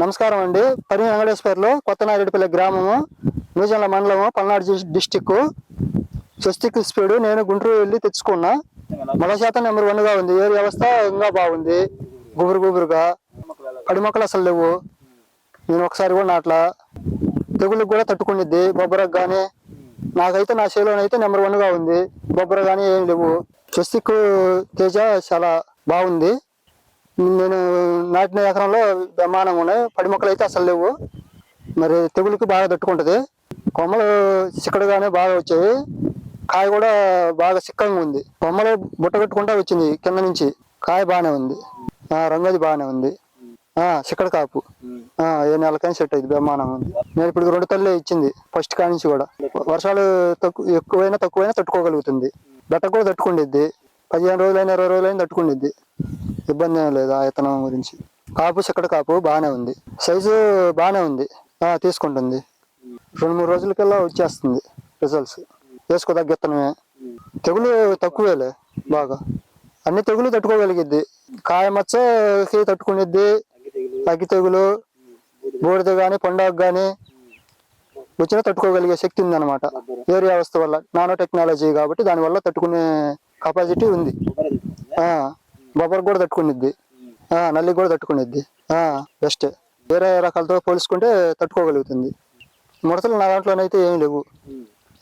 నమస్కారం అండి. పని వెంకటేశ్వర్లో కొత్త నాయుడుపల్లి గ్రామము నూజన్ల మండలము పల్నాడు డిస్టిక్ స్వస్తిక్ స్పీడ్ నేను గుంటూరు వెళ్ళి తెచ్చుకున్నా. మొల శాతం నెంబర్ వన్గా ఉంది. ఏ వ్యవస్థ ఇంకా బాగుంది. గుబురు గుబురుగా. పడి మొక్కలు అసలు లేవు. నేను ఒకసారి కూడా నాట్లా. తెగుళ్ళకి కూడా తట్టుకునిద్ది. బొబ్బరకు కానీ నాకైతే నా చేలోనైతే నెంబర్ వన్గా ఉంది. బొబ్బర కానీ ఏం లేవు. స్వస్తిక్ తేజ చాలా బాగుంది. నేను నాటిన ఎకరంలో బ్రహ్మాండంగా ఉన్నాయి. పడి మొక్కలు అయితే అసలు లేవు. మరి తెగులుకి బాగా తట్టుకుంటుంది. కొమ్మలు చిక్కడుగానే బాగా వచ్చాయి. కాయ కూడా బాగా చిక్కగా ఉంది. కొమ్మలు బుట్ట పెట్టుకుంటా వచ్చింది కింద నుంచి. కాయ బాగానే ఉంది. రంగు అది బాగానే ఉంది. చిక్కడ కాపు. ఏ నెలకైనా సెట్ అయింది బ్రహ్మాండంగా ఉంది. నేను ఇప్పుడు రెండు తల్లి ఇచ్చింది ఫస్ట్ కాడి నుంచి కూడా. వర్షాలు తక్కువ ఎక్కువైనా తక్కువైనా తట్టుకోగలుగుతుంది. బెట్ట కూడా తట్టుకుండిద్ది. పదిహేను రోజులైనా ఇరవై రోజులైనా తట్టుకుండిద్ది. ఇబ్బంది ఏం లేదు? ఆ ఇతనం గురించి. కాపు చిక్కడ కాపు బాగానే ఉంది. సైజు బాగానే ఉంది. తీసుకుంటుంది. రెండు మూడు రోజులకల్లా వచ్చేస్తుంది రిజల్ట్స్ వేసుకోదగ్గ తగ్గిత్తనమే. తెగులు తక్కువేలే బాగా. అన్ని తెగులు తట్టుకోగలిగిద్ది. కాయమచ్చకి తట్టుకునిద్ది. అగ్గి తెగులు బూడిద కానీ పండగ కానీ వచ్చినా తట్టుకోగలిగే శక్తి ఉందన్నమాట. ఏరియా వ్యవస్థ వల్ల నానో టెక్నాలజీ కాబట్టి దానివల్ల తట్టుకునే కెపాసిటీ ఉంది. బొబ్బర్ కూడా తట్టుకునిద్ది. నల్లి కూడా తట్టుకునిద్ది. బెస్ట్ వేరే రకాలతో పోల్చుకుంటే తట్టుకోగలుగుతుంది. ముడతలు నా దాంట్లోనైతే ఏం లేవు.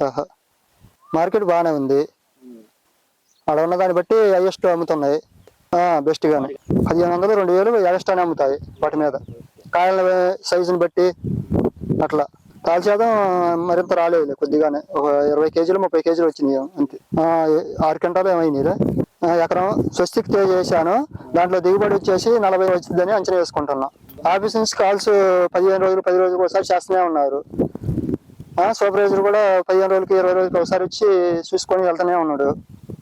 ఆహా. మార్కెట్ బాగానే ఉంది. అక్కడ ఉన్న దాన్ని బట్టి హైయెస్ట్ అమ్ముతున్నాయి. బెస్ట్గానే పదిహేను వందలు రెండు వేలు ఎక్స్ట్రానే అమ్ముతాయి వాటి మీద. కాయల సైజుని బట్టి అట్లా. కాలు శాతం మరింత రాలేదు కొద్దిగానే. ఒక ఇరవై కేజీలు ముప్పై కేజీలు వచ్చినాయి అంతే. ఆరు గంటలు ఏమైనాయిరా? ఎకరం స్వస్తిక్ తేజ్ చేశాను. దాంట్లో దిగుబడి వచ్చేసి నలభై వచ్చిందని అంచనా వేసుకుంటున్నాం. ఆఫీస్ నుంచి కాల్స్ పదిహేను రోజులు పది రోజులకు ఒకసారి చేస్తూనే ఉన్నారు. సూపర్వైజర్ కూడా పదిహేను రోజులకి ఇరవై రోజులకి ఒకసారి వచ్చి చూసుకొని వెళ్తూనే ఉన్నాడు.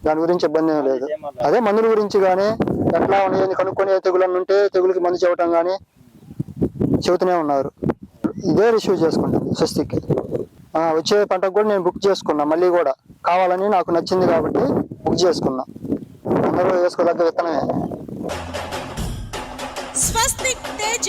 దాని గురించి ఇబ్బంది ఏం లేదు. అదే మందుల గురించి కానీ ఎట్లా ఉన్నాయని కనుక్కొని ఏ తెగులు ఉంటే తెగులకి మందు చెప్పడం కానీ చెబుతూనే ఉన్నారు. ఇదే రిసీవ్ చేసుకుంటాను స్వస్తికి. వచ్చే పంటకు కూడా నేను బుక్ చేసుకున్నా మళ్ళీ కూడా. కావాలని నాకు నచ్చింది కాబట్టి బుక్ చేసుకున్నా. అందరూ వేసుకోదగ్గ విత్తనమే స్వస్తిక్ తేజ